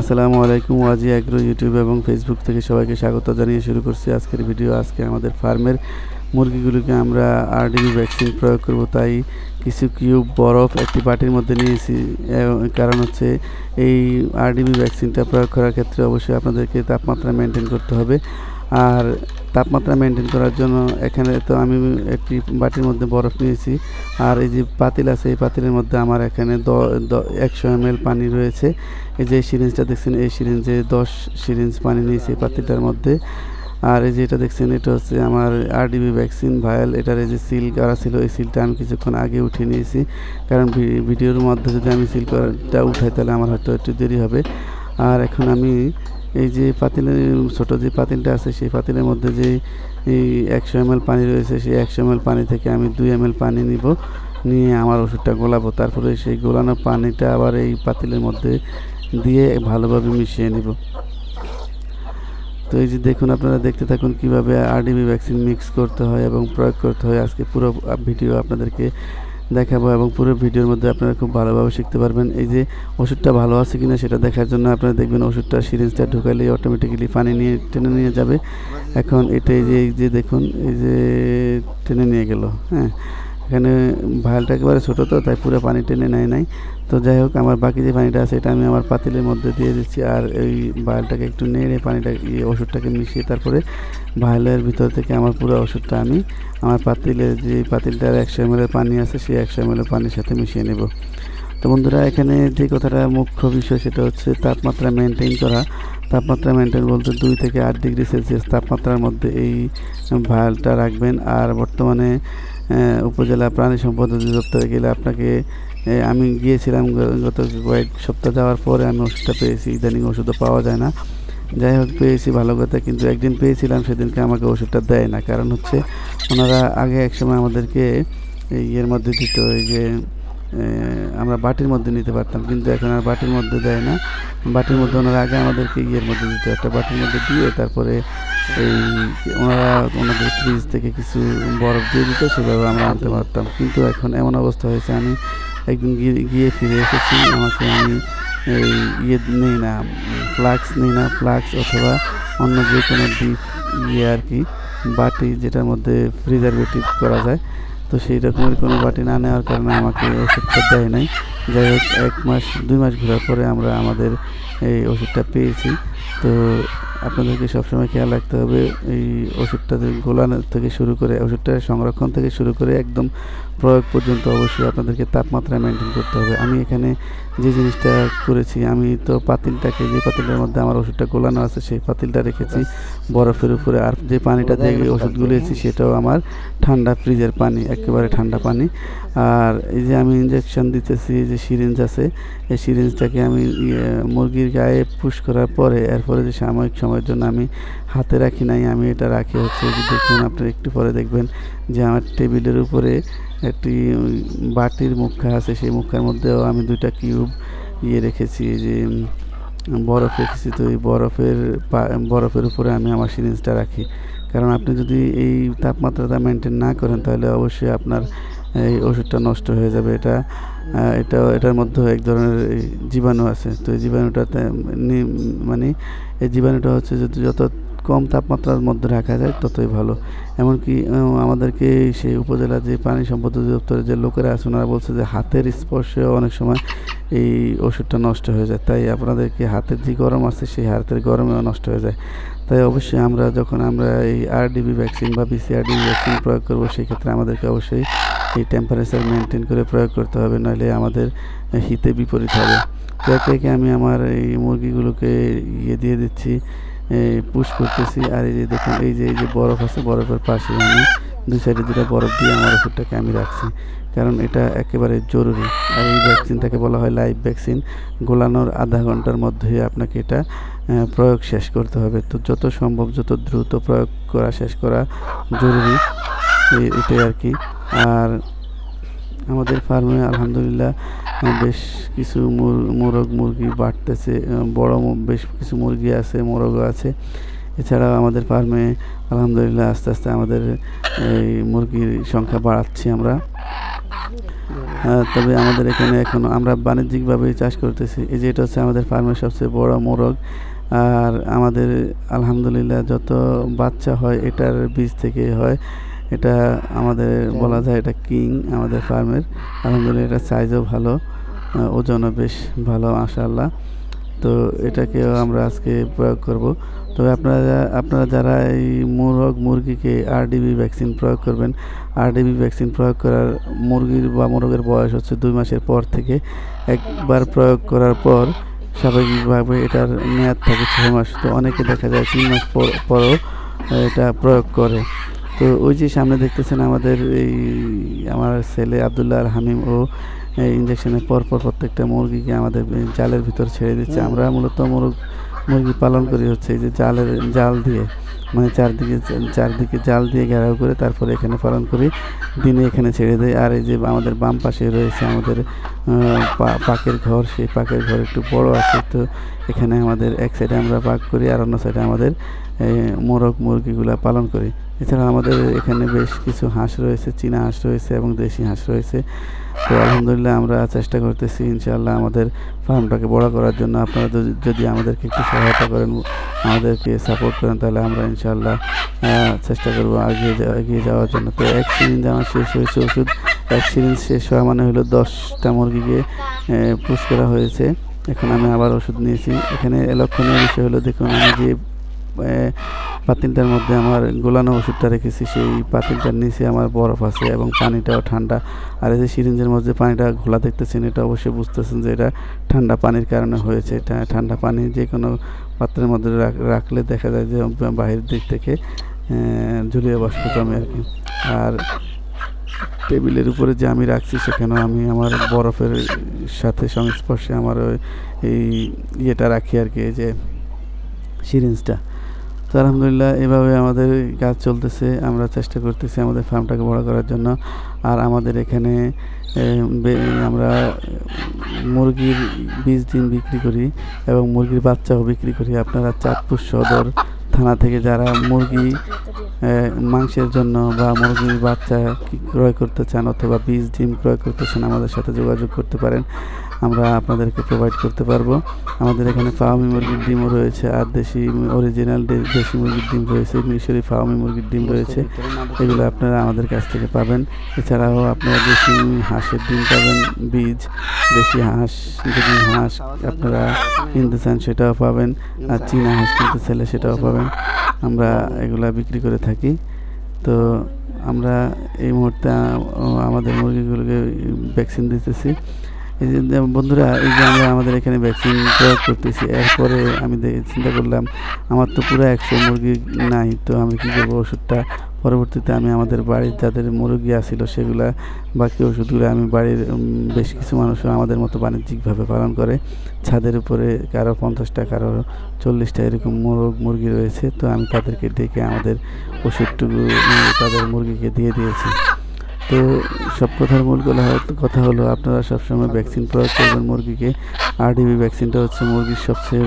আসসালামু আলাইকুম, Waji agro YouTube এবং ফেসবুক থেকে সবাইকে স্বাগত জানিয়ে শুরু করছি আজকের ভিডিও। আজকে আমাদের ফার্মের মুরগিগুলোকে আমরা আরডিবি ভ্যাকসিন প্রয়োগ করব, তাই কিছু কিউব বরফ একটি বাটির মধ্যে নিয়েছি কারণ হচ্ছে এই আরডিবি ভ্যাকসিনটা প্রয়োগ করার ক্ষেত্রে অবশ্যই আপনাদেরকে তাপমাত্রা মেনটেন করতে হবে। আর তাপমাত্রা মেনটেন করার জন্য এখানে তো আমি একটি বাটির মধ্যে বরফ নিয়েছি, আর এই যে পাতিল আছে, এই পাতিলের মধ্যে আমার এখানে দ একশো এম পানি রয়েছে। এই যে সিরিঞ্জটা দেখছেন, এই সিরিঞ্জে দশ সিরিঞ্জ পানি নিয়েছি এই পাতিলটার মধ্যে। আর এই যে এটা দেখছেন, এটা হচ্ছে আমার আরডিবি ভ্যাকসিন ভায়াল এটার এই যে সিল করা ছিল, এই সিলটা আমি কিছুক্ষণ আগে উঠিয়ে নিয়েছি। কারণ ভিডিওর মধ্যে যদি আমি সিল করাটা উঠাই, তাহলে আমার হয়তো একটু দেরি হবে। আর এখন আমি এই যে পাতিলের, ছোটো যে পাতিলটা আছে, সেই পাতিলের মধ্যে যে এই একশো এম পানি রয়েছে, সেই একশো এম পানি থেকে আমি দুই এম পানি নিব। নিয়ে আমার ওষুধটা গোলাবো। তারপরে সেই গোলানো পানিটা আবার এই পাতিলের মধ্যে দিয়ে ভালোভাবে মিশিয়ে নিব। তো এই যে দেখুন, আপনারা দেখতে থাকুন কীভাবে আরডিবি ভ্যাকসিন মিক্স করতে হয় এবং প্রয়োগ করতে হয়। আজকে পুরো ভিডিও আপনাদেরকে দেখাবো এবং পুরো ভিডিওর মধ্যে আপনারা খুব ভালোভাবে শিখতে পারবেন। এই যে ওষুধটা ভালো আছে কিনা সেটা দেখার জন্য আপনারা দেখবেন ওষুধটা সিরিঞ্জটা ঢুকালেই অটোমেটিক্যালি পানি নিয়ে টেনে নিয়ে যাবে। এখন এটা এই যে এই যে দেখুন, এই যে টেনে নিয়ে গেল হ্যাঁ। এখানে ভালটা একেবারে ছোটো তো, তাই পুরো পানি টেনে নেয় নাই। তো যাই হোক, আমার বাকি যে পানিটা আছে, এটা আমি আমার পাতিলের মধ্যে দিয়ে দিচ্ছি। আর এই ভালটাকে একটু নেড়ে পানিটা ইয়ে ওষুধটাকে মিশিয়ে তারপরে ভাইলের ভিতর থেকে আমার পুরো ওষুধটা আমি আমার পাতিলের যে পাতিলটার একশো এম পানি আছে, সেই একশো এম পানির সাথে মিশিয়ে নেব। তো বন্ধুরা, এখানে যে কথাটা মুখ্য বিষয়, সেটা হচ্ছে তাপমাত্রা মেনটেন করা। তাপমাত্রা মেনটেন বলতে দুই থেকে আট ডিগ্রি সেলসিয়াস তাপমাত্রার মধ্যে এই ভায়ালটা রাখবেন। আর বর্তমানে উপজেলা প্রাণী সম্পদ অধিদপ্তরে গেলে আপনাকে আমি গিয়েছিলাম গত কয়েক সপ্তাহ যাওয়ার পরে আমি ওষুধটা পেয়েছি, ইদানিং ওষুধও পাওয়া যায় না। যাই হোক, পেয়েছি ভালো কথা, কিন্তু একদিন পেয়েছিলাম, সেদিনকে আমাকে ওষুধটা দেয় না। কারণ হচ্ছে, ওনারা আগে একসময় আমাদেরকে, এই ইয়ের মধ্যে দিত, এই যে আমরা বাটির মধ্যে নিতে পারতাম, কিন্তু এখন আর বাটির মধ্যে দেয় না। বাটির মধ্যে ওনারা আগে আমাদেরকে ইয়ের মধ্যে দিত, একটা বাটির মধ্যে দিয়ে তারপরে এই ওনারা ওনাদের ফ্রিজ থেকে কিছু বরফ দিয়ে দিত, সেভাবে আমরা আনতে পারতাম। কিন্তু এখন এমন অবস্থা হয়েছে, আমি একদিন গিয়ে গিয়ে ফিরে এসেছি, আমাকে আমি এই ইয়ে নেই না, ফ্লাক্স নেই না, ফ্লাক্স অথবা অন্য যে কোনো ডিপ ইয়ে আর কি, বাটি যেটার মধ্যে প্রিজারভেটিভ করা যায় তো সেই রকমের কোনো বাটি না নেওয়ার কারণে আমাকে ওষুধটা দেয় নাই। যাই হোক এক মাস দুই মাস ঘোরার পরে আমরা আমাদের এই ওষুধটা পেয়েছি। তো আপনাদেরকে সবসময় খেয়াল রাখতে হবে এই ওষুধটা গোলানো থেকে শুরু করে ওষুধটা সংরক্ষণ থেকে শুরু করে একদম প্রয়োগ পর্যন্ত অবশ্যই আপনাদেরকে তাপমাত্রা মেনটেন করতে হবে। আমি এখানে যে জিনিসটা করেছি আমি তো পাতিলটাকে যে পাতিলটার মধ্যে আমার ওষুধটা গোলানো আছে সেই পাতিলটা রেখেছি বরফের উপরে। আর যে পানিটা দিয়ে ওষুধ গুলিয়েছি সেটাও আমার ঠান্ডা ফ্রিজের পানি একেবারে ঠান্ডা পানি। আর এই যে আমি ইঞ্জেকশন দিতেছি যে সিরিঞ্জ আছে এই সিরিঞ্জটাকে আমি ইয়ে, মুরগির গায়ে পুশ করার পরে এরপরে যে সাময়িক সময়ের জন্য আমি হাতে রাখি নাই আমি এটা রাখি হচ্ছে দেখুন আপনি একটু পরে দেখবেন যে আমার টেবিলের উপরে একটি বাটির মুখা আছে সেই মুখার মধ্যেও আমি দুইটা কিউব ইয়ে রেখেছি যে বরফ রেখেছি তো এই বরফের বরফের উপরে আমি আমার সিরিঞ্জটা রাখি। কারণ আপনি যদি এই তাপমাত্রাটা মেনটেন না করেন তাহলে অবশ্যই আপনার এই ওষুধটা নষ্ট হয়ে যাবে, এটা এটা, এটার মধ্যে এক ধরনের জীবাণু আছে। তো এই জীবাণুটাতে মানে এই জীবাণুটা হচ্ছে যদি যত কম তাপমাত্রার মধ্যে রাখা যায়, ততই ভালো। এমনকি আমাদেরকে সেই উপজেলা যে পানি সম্পদ অধিদপ্তরের যে লোকেরা আছে, ওনারা বলছে যে হাতের স্পর্শেও অনেক সময় এই ওষুধটা নষ্ট হয়ে যায়। তাই আপনাদেরকে হাতের যে গরম আছে, সেই হাতের গরমেও নষ্ট হয়ে যায়। তাই অবশ্যই আমরা যখন আমরা এই আরডিবি ভ্যাকসিন বা বিসিআরডিবি ভ্যাকসিন প্রয়োগ করব সেক্ষেত্রে আমাদেরকে অবশ্যই টেম্পারেচার মেনটেন করে প্রয়োগ করতে হবে নইলে আমাদের হিতে বিপরীত হবে। তো একে একে আমি আমার এই মুরগিগুলোকে ইয়ে দিয়ে দিচ্ছি পুশ করতেছি। আর এই যে দেখুন, এই যে এই যে বরফ আছে, বরফের পাশে আমি দুই সাইডে দুটা বরফ দিয়ে আমার ওষুধটাকে আমি রাখছি। কারণ এটা একেবারে জরুরি। আর এই ভ্যাকসিনটাকে বলা হয় লাইভ ভ্যাকসিন গোলানোর আধা ঘণ্টার মধ্যেই আপনাকে এটা প্রয়োগ শেষ করতে হবে। তো যত সম্ভব, যত দ্রুত প্রয়োগ করা, শেষ করা জরুরি। এটাই আর কি। আর আমাদের ফার্মে আলহামদুলিল্লাহ বেশ কিছু মুর- মোরগ মুরগি বাড়তেছে। বড় বেশ কিছু মুরগি আছে, মোরগও আছে। এছাড়াও আমাদের ফার্মে আলহামদুলিল্লাহ আস্তে আস্তে আমাদের এই মুরগির সংখ্যা বাড়াচ্ছি আমরা। তবে আমাদের এখানে এখনও আমরা বাণিজ্যিকভাবেই চাষ করতেছি। এই যে এটা হচ্ছে আমাদের ফার্মের সবচেয়ে বড় মোরগ। আর আমাদের আলহামদুলিল্লাহ যত বাচ্চা হয়, এটার বীজ থেকে হয় এটা আমাদের বলা যায় এটা কিং আমাদের ফার্মের। আলহামদুলিল্লাহ এটা সাইজও ভালো ওজনও বেশ ভালো মাশাআল্লাহ। তো এটাকেও আমরা আজকে প্রয়োগ করব। তবে আপনারা আপনারা যারা এই মুরগ মুরগিকে আরডিবি ভ্যাকসিন প্রয়োগ করবেন আরডিবি ভ্যাকসিন প্রয়োগ করার মুরগির বা মোরগের বয়স হচ্ছে দুই মাসের পর থেকে একবার প্রয়োগ করার পর স্বাভাবিকভাবে এটার মেয়াদ থাকে ছয় মাস। তো অনেকে দেখা যায় তিন মাস পর পরও এটা প্রয়োগ করে। তো ওই যে সামনে দেখতেছেন আমাদের এই আমার ছেলে আবদুল্লাহ আর হামিম ও ইঞ্জেকশনের পর পর প্রত্যেকটা মুরগিকে আমাদের জালের ভিতর ছেড়ে দিচ্ছে। আমরা মূলত মুরগ মুরগি পালন করি হচ্ছে এই যে জালের জাল দিয়ে। মানে চারদিকে চারদিকে জাল দিয়ে ঘেরাও করে তারপরে এখানে পালন করি। দিনে এখানে ছেড়ে দেয় আর এই যে আমাদের বাম পাশে রয়েছে আমাদের পা- পাকের ঘর। সেই পাকের ঘর একটু বড় আছে। তো এখানে আমাদের এক সাইডে আমরা পাক করি আর অন্য সাইডে আমাদের মোরগ মুরগিগুলা পালন করি। এছাড়া আমাদের এখানে বেশ কিছু হাঁস রয়েছে, চীনা হাঁস রয়েছে এবং দেশি হাঁস রয়েছে। তো আলহামদুলিল্লাহ আমরা চেষ্টা করতেছি ইনশাআল্লাহ আমাদের ফার্মটাকে বড় করার জন্য। আপনারা যদি- আমাদেরকে একটু সহায়তা করেন, আমাদেরকে সাপোর্ট করেন, তাহলে আমরা ইনশাআল্লাহ চেষ্টা করব এগিয়ে এগিয়ে যাওয়ার জন্য। তো এক সিরিঞ্জ আমার শেষ হয়েছে ওষুধ। এক সিরিঞ্জ শেষ হওয়া মানে হলো দশটা মুরগিকে পুশ করা হয়েছে। এখন আমি আবার ওষুধ নিয়েছি। এখানে লক্ষণীয় বিষয় হলো, দেখুন আমি যে পাতিলটার মধ্যে আমার গোলানো ওষুধটা রেখেছি, সেই পাতিলটার নিচে আমার বরফ আছে এবং পানিটাও ঠান্ডা। আর এই যে সিরিঞ্জের মধ্যে পানিটা ঘোলা দেখতেছেন, এটা অবশ্যই বুঝতেছেন যে এটা ঠান্ডা পানির কারণে হয়েছে। এটা ঠান্ডা পানি যে কোনো পাত্রের মধ্যে রাখ- রাখলে দেখা যায় যে বাহির দিক থেকে জলীয় বাষ্প জমে আর কি। আর টেবিলের উপরে যে আমি রাখছি, সেখানেও আমি আমার বরফের সাথে সংস্পর্শে আমার ওই, এই ইয়েটা রাখি আর কি যে সিরিঞ্জটা। তো আলহামদুলিল্লাহ, এভাবে আমাদের কাজ চলতেছে, আমরা চেষ্টা করতেছি আমাদের ফার্মটাকে বড় করার জন্য। আর আমাদের এখানে আমরা, মুরগির বীজ ডিম বিক্রি করি এবং মুরগির বাচ্চাও বিক্রি করি। আপনারা চাঁদপুর সদর থানা থেকে যারা মুরগি মাংসের জন্য বা মুরগির বাচ্চা ক্রয় করতে চান অথবা বীজ, ডিম ক্রয় করতে চান, আমাদের সাথে যোগাযোগ করতে পারেন। আমরা আপনাদেরকে প্রোভাইড করতে পারব। আমাদের এখানে ফার্মি মুরগির ডিমও রয়েছে আর দেশি অরিজিনাল দেশি মুরগির ডিম রয়েছে মিশরি ফার্মি মুরগির ডিম রয়েছে। এগুলো আপনারা আমাদের কাছ থেকে পাবেন। এছাড়াও আপনারা দেশি হাঁসের ডিম পাবেন বীজ দেশি হাঁস যদি হাঁস আপনারা কিনতে চান সেটাও পাবেন আর চীনা হাঁস কিনতে চাইলে সেটাও পাবেন। আমরা এগুলা বিক্রি করে থাকি। তো আমরা এই মুহূর্তে আমাদের মুরগিগুলোকে ভ্যাকসিন দিতেছি। এই যে বন্ধুরা, এই যে আমরা আমাদের এখানে ভ্যাকসিন প্রয়োগ করতেছি, এরপরে আমি চিন্তা করলাম, আমার তো পুরো একশো মুরগি নাই, তো আমি কী করব ওষুধটা? পরবর্তীতে আমি আমাদের বাড়ির যাদের মুরগি আসিল সেগুলা বাকি ওষুধগুলো আমি বাড়ির বেশ কিছু মানুষও আমাদের মতো বাণিজ্যিকভাবে পালন করে। ছাদের উপরে কারও পঞ্চাশটা, কারও চল্লিশটা এরকম মোরগ, মুরগি রয়েছে, তো আমি তাদেরকে ডেকে আমাদের ওষুধটুকু তাদের মুরগিকে দিয়ে দিয়েছি। তো সব কথার মূল কথা হলো- কথা হলো আপনারা সবসময় ভ্যাকসিন প্রয়োগ করবেন মুরগিকে। আরডিবি ভ্যাকসিনটা হচ্ছে মুরগির সবচেয়ে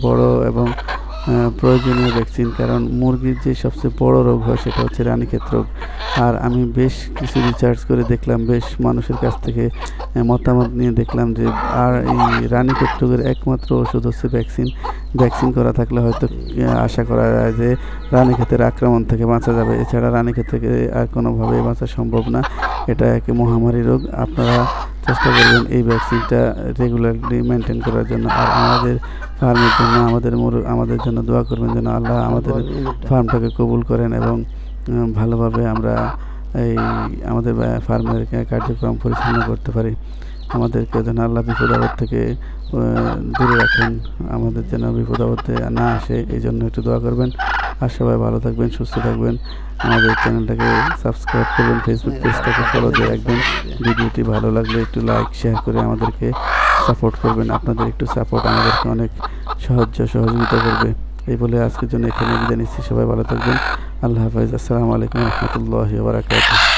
বড় এবং প্রয়োজনীয় ভ্যাকসিন কারণ মুরগির যে সবচেয়ে বড় রোগ হয় সেটা হচ্ছে রানীক্ষেত রোগ। আর আমি বেশ কিছু রিসার্চ করে দেখলাম, বেশ মানুষের কাছ থেকে মতামত নিয়ে দেখলাম যে, আর এই রানীক্ষেত রোগের একমাত্র ওষুধ হচ্ছে ভ্যাকসিন ভ্যাকসিন করা থাকলে হয়তো আশা করা যায় যে রানীক্ষেতের আক্রমণ থেকে বাঁচা যাবে। এছাড়া রানীক্ষেত থেকে আর কোনোভাবেই বাঁচা সম্ভব না। এটা এক মহামারী রোগ। আপনারা চেষ্টা করবেন এই ভ্যাকসিনটা রেগুলারলি মেনটেন করার জন্য। আর আমাদের ফার্মের জন্য আমাদের আমাদের জন্য দোয়া করবেন যেন আল্লাহ আমাদের ফার্মটাকে কবুল করেন এবং ভালোভাবে আমরা এই আমাদের ফার্মের কার্যক্রম পরিচালনা করতে পারি। আমাদেরকে যেন আল্লাহ বিপদ আপদ থেকে দূরে রাখেন। আমাদের যেন বিপদ আপদে না আসে, এই জন্য একটু দোয়া করবেন। আর সবাই ভালো থাকবেন, সুস্থ থাকবেন। আমাদের চ্যানেলটাকে সাবস্ক্রাইব করবেন ফেসবুক পেজটাকে ফলো দিয়ে রাখবেন। ভিডিওটি ভালো লাগলে একটু লাইক শেয়ার করে আমাদেরকে সাপোর্ট করবেন, আপনাদের একটু সাপোর্ট আমাদেরকে অনেক সাহায্য সহযোগিতা করবে। এই বলে আজকের জন্য এখানে বিদায় নিচ্ছি। সবাই ভালো থাকবেন। আল্লাহ হাফাইজ আসসালামু আলাইকুম রহমতুল্লাহ বারাকাতুহ।